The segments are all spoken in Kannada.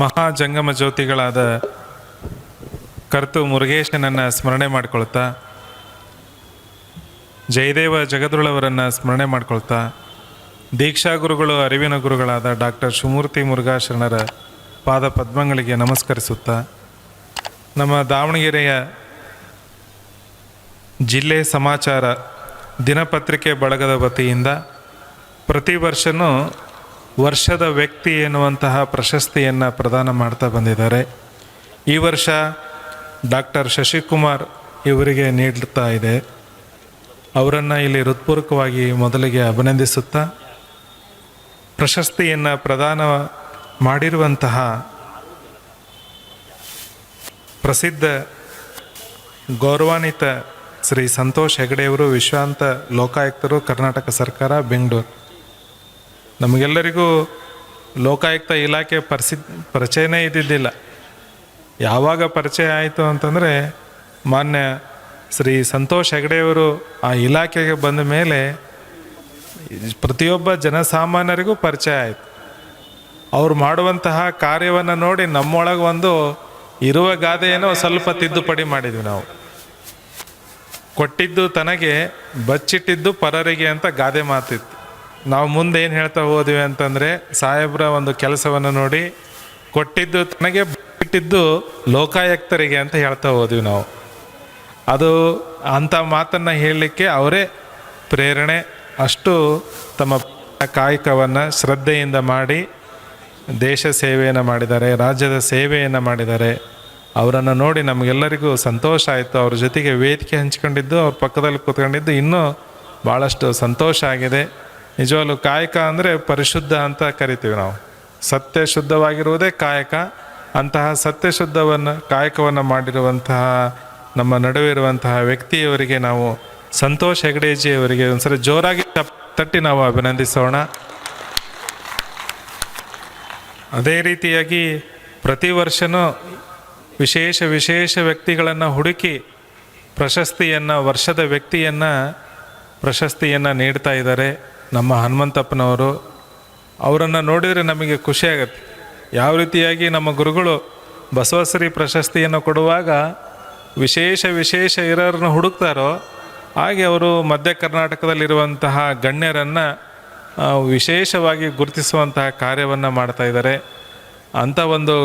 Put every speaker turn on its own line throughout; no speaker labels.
ಮಹಾ ಜಂಗಮ ಜ್ಯೋತಿಗಳಾದ ಕರ್ತು ಮುರುಗೇಶನನ್ನು ಸ್ಮರಣೆ ಮಾಡ್ಕೊಳ್ತಾ, ಜಯದೇವ ಜಗದ್ರುಳವರನ್ನು ಸ್ಮರಣೆ ಮಾಡ್ಕೊಳ್ತಾ, ದೀಕ್ಷಾ ಗುರುಗಳು ಅರಿವಿನ ಗುರುಗಳಾದ ಡಾಕ್ಟರ್ ಶಿವಮೂರ್ತಿ ಮುರುಘಾಶರಣರ ಪಾದ ಪದ್ಮಗಳಿಗೆ ನಮಸ್ಕರಿಸುತ್ತಾ, ನಮ್ಮ ದಾವಣಗೆರೆಯ ಜಿಲ್ಲೆ ಸಮಾಚಾರ ದಿನಪತ್ರಿಕೆ ಬಳಗದ ವತಿಯಿಂದ ಪ್ರತಿ ವರ್ಷವೂ ವರ್ಷದ ವ್ಯಕ್ತಿ ಎನ್ನುವಂತಹ ಪ್ರಶಸ್ತಿಯನ್ನು ಪ್ರದಾನ ಮಾಡ್ತಾ ಬಂದಿದ್ದಾರೆ. ಈ ವರ್ಷ ಡಾಕ್ಟರ್ ಶಶಿಕುಮಾರ್ ಇವರಿಗೆ ನೀಡುತ್ತಾ ಇದೆ. ಅವರನ್ನು ಇಲ್ಲಿ ಹೃತ್ಪೂರ್ವಕವಾಗಿ ಮೊದಲಿಗೆ ಅಭಿನಂದಿಸುತ್ತಾ, ಪ್ರಶಸ್ತಿಯನ್ನು ಪ್ರದಾನ ಮಾಡಿರುವಂತಹ ಪ್ರಸಿದ್ಧ ಗೌರವಾನ್ವಿತ ಶ್ರೀ ಸಂತೋಷ್ ಹೆಗಡೆಯವರು ವಿಶ್ವಾಂತ ಲೋಕಾಯುಕ್ತರು, ಕರ್ನಾಟಕ ಸರ್ಕಾರ, ಬೆಂಗಳೂರು. ನಮಗೆಲ್ಲರಿಗೂ ಲೋಕಾಯುಕ್ತ ಇಲಾಖೆ ಪರಿಸಿ, ಪರಿಚಯನೇ ಇದ್ದಿದ್ದಿಲ್ಲ. ಯಾವಾಗ ಪರಿಚಯ ಆಯಿತು ಅಂತಂದರೆ ಮಾನ್ಯ ಶ್ರೀ ಸಂತೋಷ್ ಹೆಗಡೆಯವರು ಆ ಇಲಾಖೆಗೆ ಬಂದ ಮೇಲೆ ಪ್ರತಿಯೊಬ್ಬ ಜನಸಾಮಾನ್ಯರಿಗೂ ಪರಿಚಯ ಆಯಿತು. ಅವ್ರು ಮಾಡುವಂತಹ ಕಾರ್ಯವನ್ನು ನೋಡಿ ನಮ್ಮೊಳಗೆ ಒಂದು ಇರುವ ಗಾದೆಯನ್ನು ಸ್ವಲ್ಪ ತಿದ್ದುಪಡಿ ಮಾಡಿದ್ವಿ ನಾವು. ಕೊಟ್ಟಿದ್ದು ತನಗೆ ಬಚ್ಚಿಟ್ಟಿದ್ದು ಪರರಿಗೆ ಅಂತ ಗಾದೆ ಮಾತಿತ್ತು. ನಾವು ಮುಂದೆ ಏನು ಹೇಳ್ತಾ ಹೋದ್ವಿ ಅಂತಂದರೆ ಸಾಹೇಬ್ರ ಒಂದು ಕೆಲಸವನ್ನು ನೋಡಿ ಕೊಟ್ಟಿದ್ದು ತನಗೆ ಬಿಟ್ಟಿದ್ದು ಲೋಕಾಯುಕ್ತರಿಗೆ ಅಂತ ಹೇಳ್ತಾ ಹೋದ್ವಿ ನಾವು. ಅದು ಅಂಥ ಮಾತನ್ನು ಹೇಳಲಿಕ್ಕೆ ಅವರೇ ಪ್ರೇರಣೆ. ಅಷ್ಟು ತಮ್ಮ ಕಾಯಕವನ್ನು ಶ್ರದ್ಧೆಯಿಂದ ಮಾಡಿ ದೇಶ ಸೇವೆಯನ್ನು ಮಾಡಿದ್ದಾರೆ, ರಾಜ್ಯದ ಸೇವೆಯನ್ನು ಮಾಡಿದ್ದಾರೆ. ಅವರನ್ನು ನೋಡಿ ನಮಗೆಲ್ಲರಿಗೂ ಸಂತೋಷ ಆಯಿತು. ಅವ್ರ ಜೊತೆಗೆ ವೇದಿಕೆ ಹಂಚ್ಕೊಂಡಿದ್ದು, ಅವ್ರ ಪಕ್ಕದಲ್ಲಿ ಕೂತ್ಕೊಂಡಿದ್ದು ಇನ್ನೂ ಭಾಳಷ್ಟು ಸಂತೋಷ ಆಗಿದೆ. ನಿಜವಾಗ್ಲೂ ಕಾಯಕ ಅಂದರೆ ಪರಿಶುದ್ಧ ಅಂತ ಕರಿತೀವಿ ನಾವು. ಸತ್ಯ ಶುದ್ಧವಾಗಿರುವುದೇ ಕಾಯಕ. ಅಂತಹ ಸತ್ಯ ಶುದ್ಧವನ್ನು, ಕಾಯಕವನ್ನು ಮಾಡಿರುವಂತಹ, ನಮ್ಮ ನಡುವೆ ಇರುವಂತಹ ವ್ಯಕ್ತಿಯವರಿಗೆ ನಾವು, ಸಂತೋಷ್ ಹೆಗಡೇಜಿ ಅವರಿಗೆ ಒಂದ್ಸರಿ ಜೋರಾಗಿ ತಟ್ಟಿ ನಾವು ಅಭಿನಂದಿಸೋಣ. ಅದೇ ರೀತಿಯಾಗಿ ಪ್ರತಿ ವರ್ಷವೂ ವಿಶೇಷ ವಿಶೇಷ ವ್ಯಕ್ತಿಗಳನ್ನು ಹುಡುಕಿ, ಪ್ರಶಸ್ತಿಯನ್ನು, ವರ್ಷದ ವ್ಯಕ್ತಿಯನ್ನು ಪ್ರಶಸ್ತಿಯನ್ನು ನೀಡ್ತಾ ಇದ್ದಾರೆ. ನಮ್ಮ ಹನುಮಂತಪ್ಪನವರು, ಅವರನ್ನು ನೋಡಿದರೆ ನಮಗೆ ಖುಷಿಯಾಗತ್ತೆ ಯಾವ ರೀತಿಯಾಗಿ ನಮ್ಮ ಗುರುಗಳು ಬಸವಶ್ರೀ ಪ್ರಶಸ್ತಿಯನ್ನು ಕೊಡುವಾಗ ವಿಶೇಷ ವಿಶೇಷ ಇರೋರನ್ನು ಹುಡುಕ್ತಾರೋ, ಹಾಗೆ ಅವರು ಮಧ್ಯ ಕರ್ನಾಟಕದಲ್ಲಿರುವಂತಹ ಗಣ್ಯರನ್ನು ವಿಶೇಷವಾಗಿ ಗುರುತಿಸುವಂತಹ ಕಾರ್ಯವನ್ನು ಮಾಡ್ತಾ ಇದ್ದಾರೆ. ಅಂಥ ಒಂದು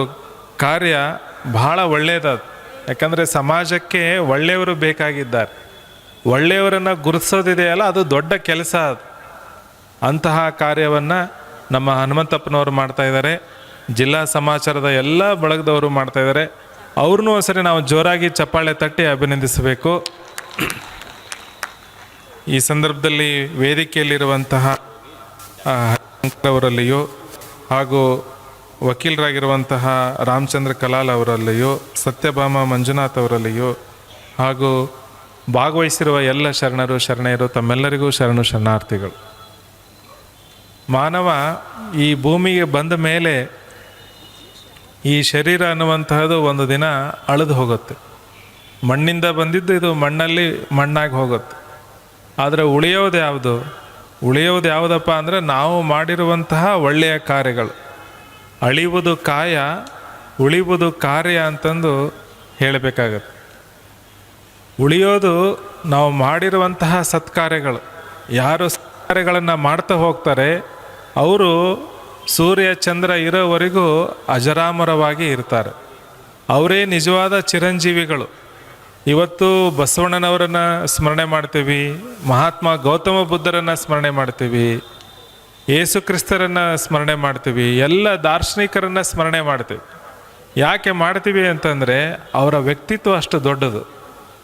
ಕಾರ್ಯ ಬಹಳ ಒಳ್ಳೆಯದು ಯಾಕಂದರೆ ಸಮಾಜಕ್ಕೆ ಒಳ್ಳೆಯವರು ಬೇಕಾಗಿದ್ದಾರೆ. ಒಳ್ಳೆಯವರನ್ನು ಗುರುತಿಸೋದಿದೆಯಲ್ಲ, ಅದು ದೊಡ್ಡ ಕೆಲಸ ಅದು. ಅಂತಹ ಕಾರ್ಯವನ್ನು ನಮ್ಮ ಹನುಮಂತಪ್ಪನವರು ಮಾಡ್ತಾ ಇದ್ದಾರೆ. ಜಿಲ್ಲಾ ಸಮಾಚಾರದ ಎಲ್ಲ ಬಳಗದವರು ಮಾಡ್ತಾ ಇದ್ದಾರೆ. ಅವ್ರನ್ನೂ ಒಂದ್ಸರಿ ನಾವು ಜೋರಾಗಿ ಚಪ್ಪಾಳೆ ತಟ್ಟಿ ಅಭಿನಂದಿಸಬೇಕು. ಈ ಸಂದರ್ಭದಲ್ಲಿ ವೇದಿಕೆಯಲ್ಲಿರುವಂತಹ ಅವರಲ್ಲಿಯೂ ಹಾಗೂ ವಕೀಲರಾಗಿರುವಂತಹ ರಾಮಚಂದ್ರ ಕಲಾಲ್ ಅವರಲ್ಲಿಯೂ, ಸತ್ಯಭಾಮ ಮಂಜುನಾಥ್ ಅವರಲ್ಲಿಯೂ ಹಾಗೂ ಭಾಗವಹಿಸಿರುವ ಎಲ್ಲ ಶರಣರು, ಶರಣೆಯರು, ತಮ್ಮೆಲ್ಲರಿಗೂ ಶರಣು ಶರಣಾರ್ಥಿಗಳು. ಮಾನವ ಈ ಭೂಮಿಗೆ ಬಂದ ಮೇಲೆ ಈ ಶರೀರ ಅನ್ನುವಂತಹದ್ದು ಒಂದು ದಿನ ಅಳಿದು ಹೋಗುತ್ತೆ. ಮಣ್ಣಿಂದ ಬಂದಿದ್ದು ಇದು ಮಣ್ಣಲ್ಲಿ ಮಣ್ಣಾಗಿ ಹೋಗುತ್ತೆ. ಆದರೆ ಉಳಿಯೋದು ಯಾವುದು? ಉಳಿಯೋದು ಯಾವುದಪ್ಪ ಅಂದರೆ ನಾವು ಮಾಡಿರುವಂತಹ ಒಳ್ಳೆಯ ಕಾರ್ಯಗಳು. ಅಳಿಯುವುದು ಕಾಯ, ಉಳಿಯುವುದು ಕಾರ್ಯ ಅಂತಂದು ಹೇಳಬೇಕಾಗತ್ತೆ. ಉಳಿಯೋದು ನಾವು ಮಾಡಿರುವಂತಹ ಸತ್ಕಾರ್ಯಗಳು. ಯಾರು ಸತ್ಕಾರ್ಯಗಳನ್ನು ಮಾಡ್ತಾ ಹೋಗ್ತಾರೆ ಅವರು ಸೂರ್ಯ ಚಂದ್ರ ಇರೋವರೆಗೂ ಅಜರಾಮರವಾಗಿ ಇರ್ತಾರೆ. ಅವರೇ ನಿಜವಾದ ಚಿರಂಜೀವಿಗಳು. ಇವತ್ತು ಬಸವಣ್ಣನವರನ್ನ ಸ್ಮರಣೆ ಮಾಡ್ತೀವಿ, ಮಹಾತ್ಮ ಗೌತಮ ಬುದ್ಧರನ್ನು ಸ್ಮರಣೆ ಮಾಡ್ತೀವಿ ಯೇಸು ಕ್ರಿಸ್ತರನ್ನು ಸ್ಮರಣೆ ಮಾಡ್ತೀವಿ, ಎಲ್ಲ ದಾರ್ಶನಿಕರನ್ನು ಸ್ಮರಣೆ ಮಾಡ್ತೀವಿ. ಯಾಕೆ ಮಾಡ್ತೀವಿ ಅಂತಂದರೆ, ಅವರ ವ್ಯಕ್ತಿತ್ವ ಅಷ್ಟು ದೊಡ್ಡದು.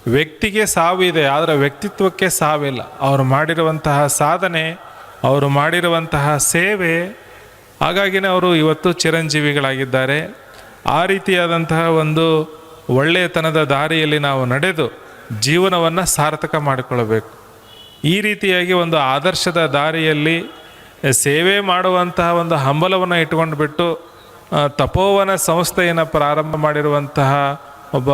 ವ್ಯಕ್ತಿಗೆ ಸಾವಿದೆ ಆದರೆ ವ್ಯಕ್ತಿತ್ವಕ್ಕೆ ಸಾವಿಲ್ಲ. ಅವರು ಮಾಡಿರುವಂತಹ ಸಾಧನೆ ಅವರು ಮಾಡಿರುವಂತಹ ಸೇವೆ, ಹಾಗಾಗಿನೇ ಅವರು ಇವತ್ತು ಚಿರಂಜೀವಿಗಳಾಗಿದ್ದಾರೆ. ಆ ರೀತಿಯಾದಂತಹ ಒಂದು ಒಳ್ಳೆಯತನದ ದಾರಿಯಲ್ಲಿ ನಾವು ನಡೆದು ಜೀವನವನ್ನು ಸಾರ್ಥಕ ಮಾಡಿಕೊಳ್ಳಬೇಕು. ಈ ರೀತಿಯಾಗಿ ಒಂದು ಆದರ್ಶದ ದಾರಿಯಲ್ಲಿ ಸೇವೆ ಮಾಡುವಂತಹ ಒಂದು ಹಂಬಲವನ್ನು ಇಟ್ಕೊಂಡು ಬಿಟ್ಟು ತಪೋವನ ಸಂಸ್ಥೆಯನ್ನು ಪ್ರಾರಂಭ ಮಾಡಿರುವಂತಹ ಒಬ್ಬ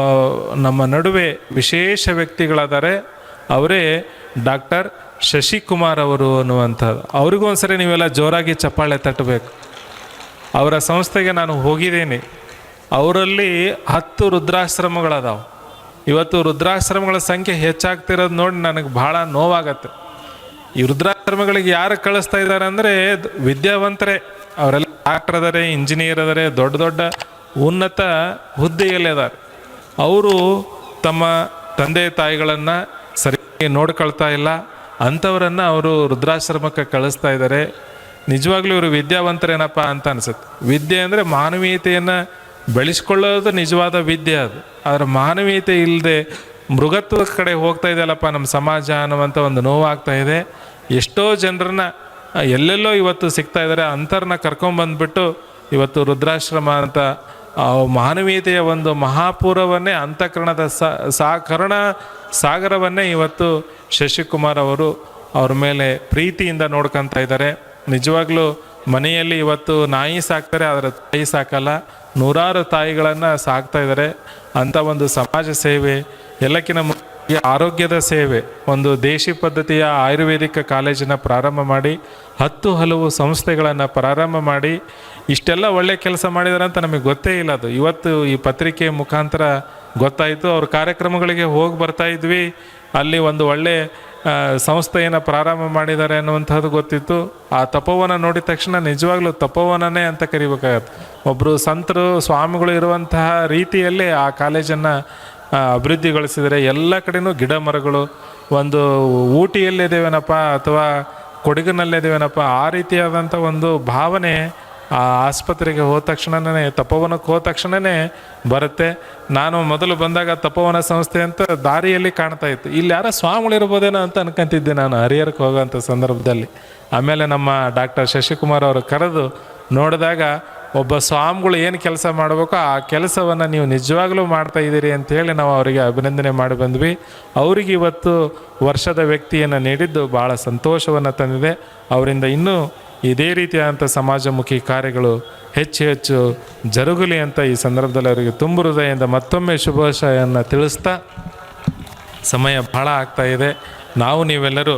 ನಮ್ಮ ನಡುವೆ ವಿಶೇಷ ವ್ಯಕ್ತಿಗಳಾದರೆ, ಅವರೇ ಡಾಕ್ಟರ್ ಶಶಿಕುಮಾರ್ ಅವರು ಅನ್ನುವಂಥದ್ದು. ಅವ್ರಿಗೂ ಒಂದ್ಸರಿ ನೀವೆಲ್ಲ ಜೋರಾಗಿ ಚಪ್ಪಾಳೆ ತಟ್ಟಬೇಕು. ಅವರ ಸಂಸ್ಥೆಗೆ ನಾನು ಹೋಗಿದ್ದೀನಿ. ಅವರಲ್ಲಿ ಹತ್ತು ರುದ್ರಾಶ್ರಮಗಳದಾವೆ. ಇವತ್ತು ರುದ್ರಾಶ್ರಮಗಳ ಸಂಖ್ಯೆ ಹೆಚ್ಚಾಗ್ತಿರೋದು ನೋಡಿ ನನಗೆ ಭಾಳ ನೋವಾಗತ್ತೆ. ಈ ರುದ್ರಾಶ್ರಮಗಳಿಗೆ ಯಾರು ಕಳಿಸ್ತಾ ಇದ್ದಾರೆ ಅಂದರೆ ವಿದ್ಯಾವಂತರೇ. ಅವರೆಲ್ಲ ಡಾಕ್ಟರ್ ಅದಾರೆ ಇಂಜಿನಿಯರ್ ಅದಾರೆ ದೊಡ್ಡ ದೊಡ್ಡ ಉನ್ನತ ಹುದ್ದೆಯಲ್ಲಿ ಅದಾರೆ ಅವರು ತಮ್ಮ ತಂದೆ ತಾಯಿಗಳನ್ನು ಸರಿಯಾಗಿ ನೋಡ್ಕೊಳ್ತಾ ಇಲ್ಲ. ಅಂಥವರನ್ನು ಅವರು ರುದ್ರಾಶ್ರಮಕ್ಕೆ ಕಳಿಸ್ತಾ ಇದ್ದಾರೆ. ನಿಜವಾಗ್ಲೂ ಇವರು ವಿದ್ಯಾವಂತರೇನಪ್ಪ ಅಂತ ಅನ್ಸುತ್ತೆ. ವಿದ್ಯೆ ಅಂದರೆ ಮಾನವೀಯತೆಯನ್ನು ಬೆಳೆಸ್ಕೊಳ್ಳೋದು ನಿಜವಾದ ವಿದ್ಯೆ ಅದು. ಆದರೆ ಮಾನವೀಯತೆ ಇಲ್ಲದೆ ಮೃಗತ್ವದ ಕಡೆ ಹೋಗ್ತಾ ಇದೆಯಲ್ಲಪ್ಪ ನಮ್ಮ ಸಮಾಜ ಅನ್ನುವಂಥ ಒಂದು ನೋವಾಗ್ತಾ ಇದೆ. ಎಷ್ಟೋ ಜನರನ್ನ, ಎಲ್ಲೆಲ್ಲೋ ಇವತ್ತು ಸಿಗ್ತಾ ಇದ್ದಾರೆ. ಅಂಥರನ್ನ ಕರ್ಕೊಂಬಂದ್ಬಿಟ್ಟು ಇವತ್ತು ರುದ್ರಾಶ್ರಮ ಅಂತ ಮಾನವೀಯತೆಯ ಒಂದು ಮಹಾಪೂರವನ್ನೇ, ಅಂತಃಕರಣದ ಸಾಕರಣ ಸಾಗರವನ್ನೇ ಇವತ್ತು ಶಶಿಕುಮಾರ್ ಅವರು ಅವ್ರ ಮೇಲೆ ಪ್ರೀತಿಯಿಂದ ನೋಡ್ಕೊತಾ ಇದ್ದಾರೆ. ನಿಜವಾಗ್ಲೂ ಮನೆಯಲ್ಲಿ ಇವತ್ತು ನಾಯಿ ಸಾಕ್ತಾರೆ ಅದರ ತಾಯಿ ಸಾಕಲ್ಲ. ನೂರಾರು ತಾಯಿಗಳನ್ನು ಸಾಕ್ತಾ ಇದ್ದಾರೆ. ಅಂಥ ಒಂದು ಸಮಾಜ ಸೇವೆ ಎಲ್ಲಕ್ಕಿಂತ ಮುಖ್ಯ ಆರೋಗ್ಯದ ಸೇವೆ, ಒಂದು ದೇಶಿ ಪದ್ಧತಿಯ ಆಯುರ್ವೇದಿಕ ಕಾಲೇಜನ್ನು ಪ್ರಾರಂಭ ಮಾಡಿ, ಹತ್ತು ಹಲವು ಸಂಸ್ಥೆಗಳನ್ನು ಪ್ರಾರಂಭ ಮಾಡಿ, ಇಷ್ಟೆಲ್ಲ ಒಳ್ಳೆ ಕೆಲಸ ಮಾಡಿದ್ದಾರೆ ಅಂತ ನಮಗೆ ಗೊತ್ತೇ ಇಲ್ಲ ಅದು. ಇವತ್ತು ಈ ಪತ್ರಿಕೆ ಮುಖಾಂತರ ಗೊತ್ತಾಯಿತು. ಅವ್ರ ಕಾರ್ಯಕ್ರಮಗಳಿಗೆ ಹೋಗಿ ಬರ್ತಾ ಇದ್ವಿ. ಅಲ್ಲಿ ಒಂದು ಒಳ್ಳೆ ಸಂಸ್ಥೆಯನ್ನು ಪ್ರಾರಂಭ ಮಾಡಿದ್ದಾರೆ ಅನ್ನುವಂಥದ್ದು ಗೊತ್ತಿತ್ತು. ಆ ತಪೋವನ ನೋಡಿದ ತಕ್ಷಣ ನಿಜವಾಗ್ಲೂ ತಪೋವನನೇ ಅಂತ ಕರಿಬೇಕಾಗತ್ತೆ. ಒಬ್ಬರು ಸಂತರು, ಸ್ವಾಮಿಗಳು ಇರುವಂತಹ ರೀತಿಯಲ್ಲಿ ಆ ಕಾಲೇಜನ್ನು ಅಭಿವೃದ್ಧಿಗೊಳಿಸಿದರೆ ಎಲ್ಲ ಕಡೆನೂ ಗಿಡ ಮರಗಳು ಒಂದು ಊಟಿಯಲ್ಲಿದ್ದೇವೇನಪ್ಪ ಅಥವಾ ಕೊಡಗಿನಲ್ಲಿದ್ದೇವೇನಪ್ಪ ಆ ರೀತಿಯಾದಂಥ ಒಂದು ಭಾವನೆ ಆ ಆಸ್ಪತ್ರೆಗೆ ಹೋದ ತಕ್ಷಣನೇ, ತಪೋವನಕ್ಕೆ ಹೋದ ತಕ್ಷಣವೇ ಬರುತ್ತೆ. ನಾನು ಮೊದಲು ಬಂದಾಗ ತಪೋವನ ಸಂಸ್ಥೆ ಅಂತ ದಾರಿಯಲ್ಲಿ ಕಾಣ್ತಾ ಇತ್ತು. ಇಲ್ಲಿ ಯಾರೋ ಸ್ವಾಮಿಗಳಿರ್ಬೋದೇನೋ ಅಂತ ಅನ್ಕೊಂತಿದ್ದೆ ನಾನು ಹರಿಹರಕ್ಕೆ ಹೋಗೋಂಥ ಸಂದರ್ಭದಲ್ಲಿ. ಆಮೇಲೆ ನಮ್ಮ ಡಾಕ್ಟರ್ ಶಶಿಕುಮಾರ್ ಅವರು ಕರೆದು ನೋಡಿದಾಗ ಒಬ್ಬ ಸ್ವಾಮಿಗಳು ಏನು ಕೆಲಸ ಮಾಡಬೇಕೋ ಆ ಕೆಲಸವನ್ನು ನೀವು ನಿಜವಾಗ್ಲೂ ಮಾಡ್ತಾ ಇದ್ದೀರಿ ಅಂತ ಹೇಳಿ ನಾವು ಅವರಿಗೆ ಅಭಿನಂದನೆ ಮಾಡಿ ಬಂದ್ವಿ. ಅವರಿಗೆ ಇವತ್ತು ವರ್ಷದ ವ್ಯಕ್ತಿಯನ್ನು ನೀಡಿದ್ದು ಭಾಳ ಸಂತೋಷವನ್ನು ತಂದಿದೆ. ಅವರಿಂದ ಇನ್ನೂ ಇದೇ ರೀತಿಯಾದಂಥ ಸಮಾಜಮುಖಿ ಕಾರ್ಯಗಳು ಹೆಚ್ಚು ಹೆಚ್ಚು ಜರುಗಲಿ ಅಂತ ಈ ಸಂದರ್ಭದಲ್ಲಿ ಅವರಿಗೆ ತುಂಬ ಹೃದಯದಿಂದ ಮತ್ತೊಮ್ಮೆ ಶುಭಾಶಯನ್ನು ತಿಳಿಸ್ತಾ ಸಮಯ ಭಾಳ ಇದೆ. ನಾವು ನೀವೆಲ್ಲರೂ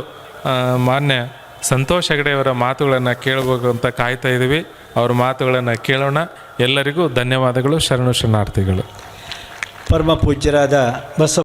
ಮಾನ್ಯ ಸಂತೋಷ್ ಹೆಗಡೆಯವರ ಮಾತುಗಳನ್ನು ಕೇಳಬೇಕು ಅಂತ ಕಾಯ್ತಾ ಇದ್ದೀವಿ ಅವ್ರ ಮಾತುಗಳನ್ನು ಕೇಳೋಣ. ಎಲ್ಲರಿಗೂ ಧನ್ಯವಾದಗಳು. ಶರಣು ಶರಣಾರ್ಥಿಗಳು.
ಪರಮ ಪೂಜ್ಯರಾದ ಬಸವ